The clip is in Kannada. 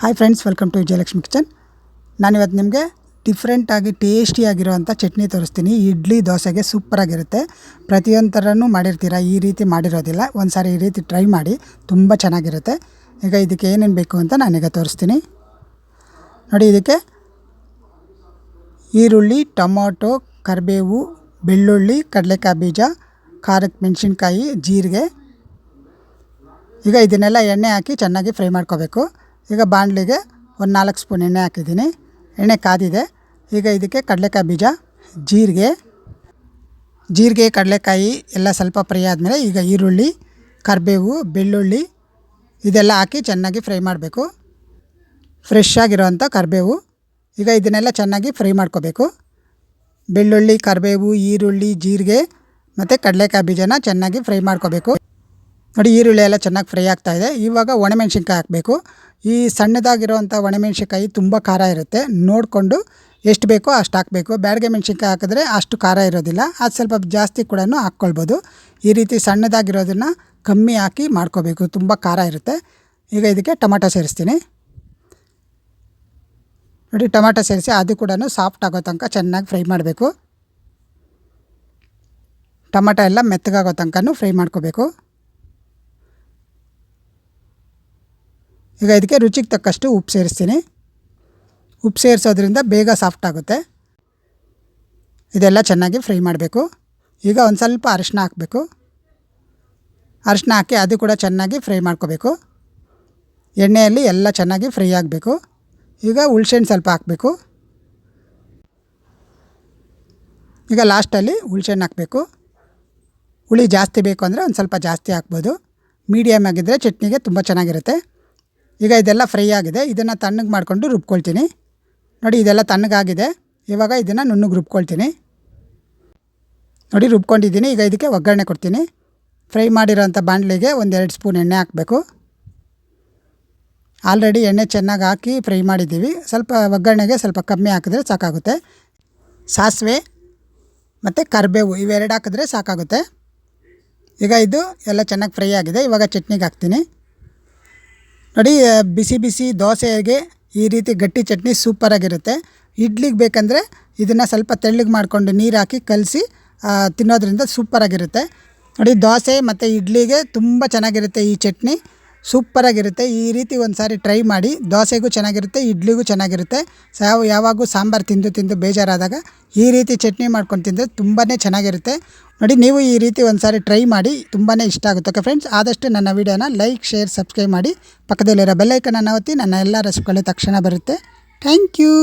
Hi friends welcome to Vijayalakshmi kitchen ನಾನಿವತ್ತು ನಿಮಗೆ ಡಿಫ್ರೆಂಟಾಗಿ ಟೇಸ್ಟಿಯಾಗಿರುವಂಥ ಚಟ್ನಿ ತೋರಿಸ್ತೀನಿ. ಇಡ್ಲಿ, ದೋಸೆಗೆ ಸೂಪರಾಗಿರುತ್ತೆ ಪ್ರತಿಯೊಂದು ಮಾಡಿರ್ತೀರ? ಈ ರೀತಿ ಮಾಡಿರೋದಿಲ್ಲ. ಒಂದು ಸಾರಿ ಈ ರೀತಿ ಟ್ರೈ ಮಾಡಿ, ತುಂಬ ಚೆನ್ನಾಗಿರುತ್ತೆ. ಈಗ ಇದಕ್ಕೆ ಏನೇನು ಬೇಕು ಅಂತ ನಾನೀಗ ತೋರಿಸ್ತೀನಿ. ನೋಡಿ ಇದಕ್ಕೆ ಈರುಳ್ಳಿ, ಟೊಮೊಟೊ, ಕರಿಬೇವು, ಬೆಳ್ಳುಳ್ಳಿ, ಕಡಲೆಕಾಯಿ ಬೀಜ ಖಾರಕ್ಕೆ ಮೆಣಸಿನ್ಕಾಯಿ, ಜೀರಿಗೆ. ಈಗ ಇದನ್ನೆಲ್ಲ ಎಣ್ಣೆ ಹಾಕಿ ಚೆನ್ನಾಗಿ ಫ್ರೈ ಮಾಡ್ಕೋಬೇಕು. ಈಗ ಬಾಣಲಿಗೆ ಒಂದು ನಾಲ್ಕು ಸ್ಪೂನ್ ಎಣ್ಣೆ ಹಾಕಿದ್ದೀನಿ. ಎಣ್ಣೆ ಕಾದಿದೆ. ಈಗ ಇದಕ್ಕೆ ಕಡಲೆಕಾಯಿ ಬೀಜ, ಜೀರಿಗೆ ಜೀರಿಗೆ, ಕಡಲೆಕಾಯಿ ಎಲ್ಲ ಸ್ವಲ್ಪ ಫ್ರೈ ಆದಮೇಲೆ ಈಗ ಈರುಳ್ಳಿ, ಕರಿಬೇವು, ಬೆಳ್ಳುಳ್ಳಿ ಇದೆಲ್ಲ ಹಾಕಿ ಚೆನ್ನಾಗಿ ಫ್ರೈ ಮಾಡಬೇಕು. ಫ್ರೆಶ್ ಆಗಿರೋವಂಥ ಕರಿಬೇವು. ಈಗ ಇದನ್ನೆಲ್ಲ ಚೆನ್ನಾಗಿ ಫ್ರೈ ಮಾಡ್ಕೋಬೇಕು. ಬೆಳ್ಳುಳ್ಳಿ, ಕರಿಬೇವು, ಈರುಳ್ಳಿ, ಜೀರಿಗೆ ಮತ್ತು ಕಡಲೆಕಾಯಿ ಬೀಜನ ಚೆನ್ನಾಗಿ ಫ್ರೈ ಮಾಡ್ಕೋಬೇಕು. ನೋಡಿ, ಈರುಳ್ಳಿ ಎಲ್ಲ ಚೆನ್ನಾಗಿ ಫ್ರೈ ಆಗ್ತಾ ಇದೆ. ಇವಾಗ ಒಣಮೆಣ್ಸಿನ್ಕಾಯಿ ಹಾಕಬೇಕು. ಈ ಸಣ್ಣದಾಗಿರೋವಂಥ ಒಣಮೆಣ್ಸಿನ್ಕಾಯಿ ತುಂಬ ಖಾರ ಇರುತ್ತೆ. ನೋಡಿಕೊಂಡು ಎಷ್ಟು ಬೇಕೋ ಅಷ್ಟು ಹಾಕಬೇಕು. ಬ್ಯಾಡಗೆ ಮೆಣ್ಸಿನ್ಕಾಯಿ ಹಾಕಿದ್ರೆ ಅಷ್ಟು ಖಾರ ಇರೋದಿಲ್ಲ. ಅದು ಸ್ವಲ್ಪ ಜಾಸ್ತಿ ಕೂಡ ಹಾಕ್ಕೊಳ್ಬೋದು. ಈ ರೀತಿ ಸಣ್ಣದಾಗಿರೋದನ್ನು ಕಮ್ಮಿ ಹಾಕಿ ಮಾಡ್ಕೋಬೇಕು. ತುಂಬ ಖಾರ ಇರುತ್ತೆ. ಈಗ ಇದಕ್ಕೆ ಟೊಮಾಟೊ ಸೇರಿಸ್ತೀನಿ. ನೋಡಿ, ಟೊಮಾಟೊ ಸೇರಿಸಿ ಅದು ಕೂಡ ಸಾಫ್ಟ್ ಆಗೋ ತನಕ ಚೆನ್ನಾಗಿ ಫ್ರೈ ಮಾಡಬೇಕು. ಟೊಮಾಟೊ ಎಲ್ಲ ಮೆತ್ತಗಾಗೋ ತನಕ ಫ್ರೈ ಮಾಡ್ಕೋಬೇಕು. ಈಗ ಇದಕ್ಕೆ ರುಚಿಗೆ ತಕ್ಕಷ್ಟು ಉಪ್ಪು ಸೇರಿಸ್ತೀನಿ. ಉಪ್ಪು ಸೇರಿಸೋದ್ರಿಂದ ಬೇಗ ಸಾಫ್ಟ್ ಆಗುತ್ತೆ. ಇದೆಲ್ಲ ಚೆನ್ನಾಗಿ ಫ್ರೈ ಮಾಡಬೇಕು. ಈಗ ಒಂದು ಸ್ವಲ್ಪ ಅರಿಶಿನ ಹಾಕಬೇಕು. ಅರಿಶಿನ ಹಾಕಿ ಅದು ಕೂಡ ಚೆನ್ನಾಗಿ ಫ್ರೈ ಮಾಡ್ಕೋಬೇಕು. ಎಣ್ಣೆಯಲ್ಲಿ ಎಲ್ಲ ಚೆನ್ನಾಗಿ ಫ್ರೈ ಆಗಬೇಕು. ಈಗ ಹುಳ್ಸೆಣ್ಣು ಸ್ವಲ್ಪ ಹಾಕಬೇಕು. ಈಗ ಲಾಸ್ಟಲ್ಲಿ ಹುಳ್ಸೆಣ್ಣು ಹಾಕಬೇಕು. ಹುಳಿ ಜಾಸ್ತಿ ಬೇಕು ಅಂದರೆ ಒಂದು ಸ್ವಲ್ಪ ಜಾಸ್ತಿ ಹಾಕ್ಬೋದು. ಮೀಡಿಯಮ್ ಆಗಿದ್ದರೆ ಚಟ್ನಿಗೆ ತುಂಬ ಚೆನ್ನಾಗಿರುತ್ತೆ. ಈಗ ಇದೆಲ್ಲ ಫ್ರೈ ಆಗಿದೆ. ಇದನ್ನು ತಣ್ಣಗೆ ಮಾಡಿಕೊಂಡು ರುಬ್ಕೊಳ್ತೀನಿ. ನೋಡಿ ಇದೆಲ್ಲ ತಣ್ಣಗಾಗಿದೆ ಇವಾಗ ಇದನ್ನು ನುಣ್ಣಗೆ ರುಬ್ಕೊಳ್ತೀನಿ. ನೋಡಿ ರುಬ್ಕೊಂಡಿದ್ದೀನಿ. ಈಗ ಇದಕ್ಕೆ ಒಗ್ಗರಣೆ ಕೊಡ್ತೀನಿ. ಫ್ರೈ ಮಾಡಿರೋಂಥ ಬಾಣಲಿಗೆ ಒಂದೆರಡು ಸ್ಪೂನ್ ಎಣ್ಣೆ ಹಾಕಬೇಕು. ಆಲ್ರೆಡಿ ಎಣ್ಣೆ ಚೆನ್ನಾಗಿ ಹಾಕಿ ಫ್ರೈ ಮಾಡಿದ್ದೀವಿ. ಸ್ವಲ್ಪ ಒಗ್ಗರಣೆಗೆ ಸ್ವಲ್ಪ ಕಮ್ಮಿ ಹಾಕಿದ್ರೆ ಸಾಕಾಗುತ್ತೆ. ಸಾಸಿವೆ ಮತ್ತು ಕರಿಬೇವು ಇವೆರಡು ಹಾಕಿದ್ರೆ ಸಾಕಾಗುತ್ತೆ. ಈಗ ಇದು ಎಲ್ಲ ಚೆನ್ನಾಗಿ ಫ್ರೈ ಆಗಿದೆ. ಇವಾಗ ಚಟ್ನಿಗೆ ಹಾಕ್ತೀನಿ. ನೋಡಿ ಬಿಸಿ ಬಿಸಿ ದೋಸೆಗೆ ಈ ರೀತಿ ಗಟ್ಟಿ ಚಟ್ನಿ ಸೂಪರಾಗಿರುತ್ತೆ ಇಡ್ಲಿಗೆ ಬೇಕಂದರೆ ಇದನ್ನು ಸ್ವಲ್ಪ ತೆಳ್ಳಗೆ ಮಾಡಿಕೊಂಡು ನೀರು ಹಾಕಿ ಕಲಸಿ ತಿನ್ನೋದ್ರಿಂದ ಸೂಪರಾಗಿರುತ್ತೆ ನೋಡಿ, ದೋಸೆ ಮತ್ತು ಇಡ್ಲಿಗೆ ತುಂಬ ಚೆನ್ನಾಗಿರುತ್ತೆ ಈ ಚಟ್ನಿ. ಸೂಪರಾಗಿರುತ್ತೆ. ಈ ರೀತಿ ಒಂದು ಸಾರಿ ಟ್ರೈ ಮಾಡಿ. ದೋಸೆಗೂ ಚೆನ್ನಾಗಿರುತ್ತೆ, ಇಡ್ಲಿಗೂ ಚೆನ್ನಾಗಿರುತ್ತೆ. ಸಾವು, ಯಾವಾಗೂ ಸಾಂಬಾರು ತಿಂದು ತಿಂದು ಬೇಜಾರಾದಾಗ ಈ ರೀತಿ ಚಟ್ನಿ ಮಾಡ್ಕೊಂಡು ತಿಂದರೆ ತುಂಬಾ ಚೆನ್ನಾಗಿರುತ್ತೆ. ನೋಡಿ, ನೀವು ಈ ರೀತಿ ಒಂದು ಸಾರಿ ಟ್ರೈ ಮಾಡಿ ತುಂಬಾ ಇಷ್ಟ ಆಗುತ್ತೆ. ಓಕೆ ಫ್ರೆಂಡ್ಸ್, ಆದಷ್ಟು ನನ್ನ ವೀಡಿಯೋನ ಲೈಕ್, ಶೇರ್, ಸಬ್ಸ್ಕ್ರೈಬ್ ಮಾಡಿ. ಪಕ್ಕದಲ್ಲಿರೋ ಬೆಲ್ಲೈಕನನ್ನು ಒತ್ತಿ, ನನ್ನ ಎಲ್ಲ ರೆಸಿಪಿಗಳು ತಕ್ಷಣ ಬರುತ್ತೆ. Thank you!